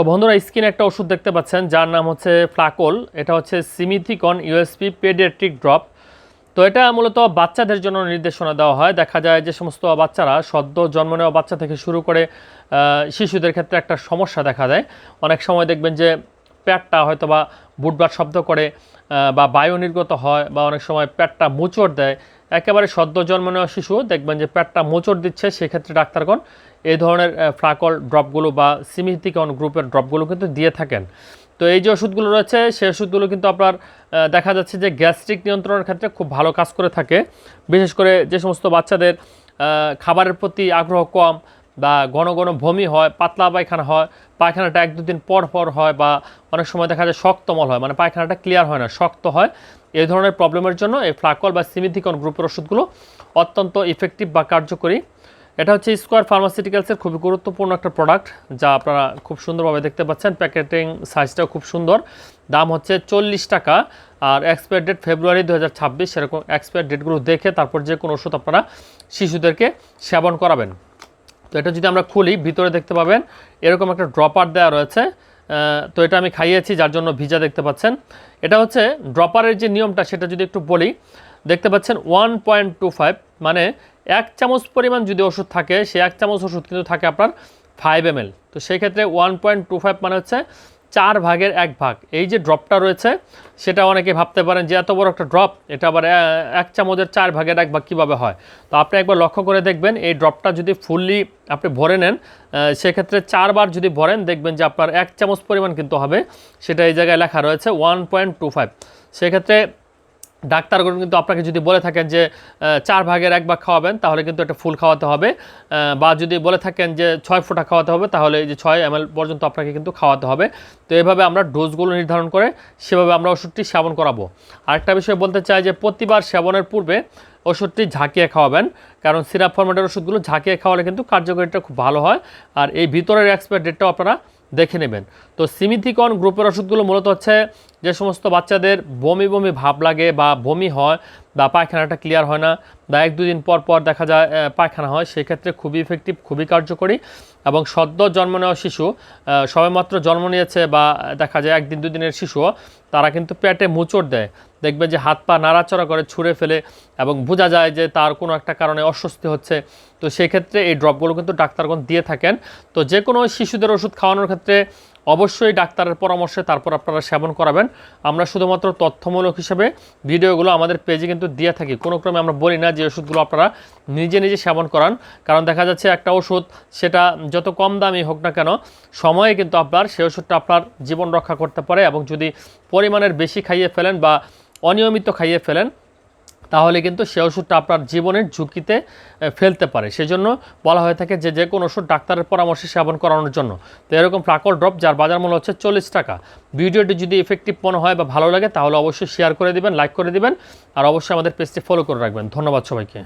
তো বন্ধুরা, স্ক্রিনে একটা ওষুধ দেখতে পাচ্ছেন, যার নাম হচ্ছে ফ্লাকোল। এটা হচ্ছে সিমিথিকন ইউএসপি পেডিয়াট্রিক ড্রপ। তো এটা মূলত বাচ্চাদের জন্য নির্দেশনা দেওয়া হয়। দেখা যায় যে সমস্ত বাচ্চারা সদ্য জন্ম নেওয়া বাচ্চা থেকে শুরু করে শিশুদের ক্ষেত্রে একটা সমস্যা দেখা দেয়। অনেক সময় দেখবেন যে পেটটা হয়তো বা বুটবার শব্দ করে বা বায়ু নির্গত হয়, বা অনেক সময় পেটটা মোচড় দেয়। একেবারে সদ্য জন্ম নেওয়া শিশু, দেখবেন যে পেটটা মোচড় দিচ্ছে, সেক্ষেত্রে ডাক্তারগণ এই ধরনের ফ্রাকল ড্রপগুলো বা সিমিথিকন গ্রুপের ড্রপগুলো কিন্তু দিয়ে থাকেন। তো এই যে ওষুধগুলো রয়েছে, সেই ওষুধগুলো কিন্তু আপনার দেখা যাচ্ছে যে গ্যাস্ট্রিক নিয়ন্ত্রণের ক্ষেত্রে খুব ভালো কাজ করে থাকে। বিশেষ করে যে সমস্ত বাচ্চাদের খাবারের প্রতি আগ্রহ কম বা ঘন ঘন বমি হয়, পাতলা পায়খানা হয়, পায়খানাটা এক দুদিন পর পর হয় বা অনেক সময় দেখা যায় শক্তমল হয় মানে পায়খানাটা ক্লিয়ার হয় না, শক্ত হয়। এই ধরনের প্রবলেমের জন্য এই ফ্লাকল বা সিমিথিকন গ্রুপের ওষুধগুলো অত্যন্ত ইফেক্টিভ বা কার্যকরী। এটা হচ্ছে স্কোয়ার ফার্মাসিউটিক্যালসের খুবই গুরুত্বপূর্ণ একটা প্রোডাক্ট যা আপনারা খুব সুন্দরভাবে দেখতে পাচ্ছেন। প্যাকেটিং সাইজটাও খুব সুন্দর। দাম হচ্ছে চল্লিশ টাকা আর এক্সপায়ার ডেট ফেব্রুয়ারি দু হাজার ছাব্বিশ সেরকম এক্সপায়ার ডেটগুলো দেখে তারপর যে কোনো ওষুধ আপনারা শিশুদেরকে সেবন করাবেন। তো এটা যদি আমরা খুলি, ভিতরে দেখতে পাবেন এরকম একটা ড্রপার দেওয়া রয়েছে। তো এটা আমি খাইয়েছি, যার জন্য ভিজা দেখতে পাচ্ছেন। এটা হচ্ছে ড্রপারের যে নিয়মটা, সেটা যদি একটু বলি, দেখতে পাচ্ছেন ওয়ান পয়েন্ট টু ফাইভ মানে এক চামচ পরিমাণ যদি ওষুধ থাকে, সে এক চামচ ওষুধ কিন্তু থাকে আপনার ফাইভ এম তো সেই ক্ষেত্রে ওয়ান পয়েন্ট টু ফাইভ মানে হচ্ছে চার ভাগের এক ভাগ। এই যে ড্রপটা রয়েছে, সেটা অনেকে ভাবতে পারেন যে এত বড় একটা ড্রপ এটা আবার এক চামচের চার ভাগের এক ভাগ কীভাবে হয়? তো আপনি একবার লক্ষ্য করে দেখবেন, এই ড্রপটা যদি ফুললি আপনি ভরে নেন সেক্ষেত্রে চারবার যদি ভরেন, দেখবেন যে আপনার এক চামচ পরিমাণ কিন্তু হবে। সেটা এই জায়গায় লেখা রয়েছে ওয়ান পয়েন্ট টু ফাইভ সেক্ষেত্রে ডাক্তারগণ কিন্তু আপনাকে যদি বলে থাকেন যে চার ভাগের এক ভাগ খাওয়াবেন, তাহলে কিন্তু একটা ফুল খাওয়াতে হবে। বা যদি বলে থাকেন যে, ছয় ফোঁটা খাওয়াতে হবে, তাহলে এই যে ছয় এম পর্যন্ত আপনাকে কিন্তু খাওয়াতে হবে। তো এভাবে আমরা ডোজগুলো নির্ধারণ করে সেভাবে আমরা ওষুধটি সেবন করাবো। আরেকটা বিষয় বলতে চাই যে, প্রতিবার সেবনের পূর্বে ওষুধটি ঝাঁকিয়ে খাওয়াবেন, কারণ সিরাপ ফরম্যাটের ওষুধগুলো ঝাঁকিয়ে খাওয়ালে কিন্তু কার্যকারিতা খুব ভালো হয়। আর এই ভিতরের এক্সপায়ার ডেটটাও আপনারা দেখে নেবেন। তো সিমিথিকন গ্রুপের ওষুধগুলো মূলত হচ্ছে যে সমস্ত বাচ্চাদের বমি বমি ভাব লাগে বা বমি হয় বা পায়খানাটা ক্লিয়ার হয় না বা এক দুদিন পর পর দেখা যায় পায়খানা হয়, সেক্ষেত্রে খুবই ইফেক্টিভ খুবই কার্যকরী এবং সদ্য জন্ম নেওয়া শিশু সবেমাত্র জন্ম নিয়েছে বা দেখা যায় একদিন দুদিনের শিশুও, তারা কিন্তু পেটে মুচড় দেয়। দেখবে যে হাত পা নাড়াচড়া করে, ছুঁড়ে ফেলে এবং বোঝা যায় যে তার কোনো একটা কারণে অস্বস্তি হচ্ছে। তো সেই ক্ষেত্রে এই ড্রপগুলো কিন্তু ডাক্তারগণ দিয়ে থাকেন। তো যে কোনো শিশুদের ওষুধ খাওয়ানোর ক্ষেত্রে অবশ্যই ডাক্তারের পরামর্শে তারপর আপনারা সেবন করাবেন। আমরা শুধুমাত্র তথ্যমূলক হিসেবে ভিডিওগুলো আমাদের পেজে কিন্তু দিয়ে থাকি। কোনো ক্রমে আমরা বলি না যে ওষুধগুলো আপনারা নিজে নিজে সেবন করান। কারণ দেখা যাচ্ছে একটা ওষুধ, সেটা যত কম দামি হোক না কেন, সময়ে কিন্তু আপনার সেই ওষুধটা আপনার জীবন রক্ষা করতে পারে এবং যদি পরিমাণের বেশি খাইয়ে ফেলেন বা অনিয়মিত খাইয়ে ফেলেন তাহলে কিন্তু সে ওষুধটা আপনার জীবনের ঝুঁকিতে ফেলতে পারে। সেজন্য বলা হয়ে থাকে যে যে কোনো ওষুধ ডাক্তারের পরামর্শে সেবন করানোর জন্য। তো এরকম ফ্লাকল ড্রপ, যার বাজার মূল্য হচ্ছে চল্লিশ টাকা। ভিডিওটি যদি এফেক্টিভ মনে হয় বা ভালো লাগে, তাহলে অবশ্যই শেয়ার করে দিবেন লাইক করে দিবেন, আর অবশ্যই আমাদের পেজটি ফলো করে রাখবেন। ধন্যবাদ সবাইকে।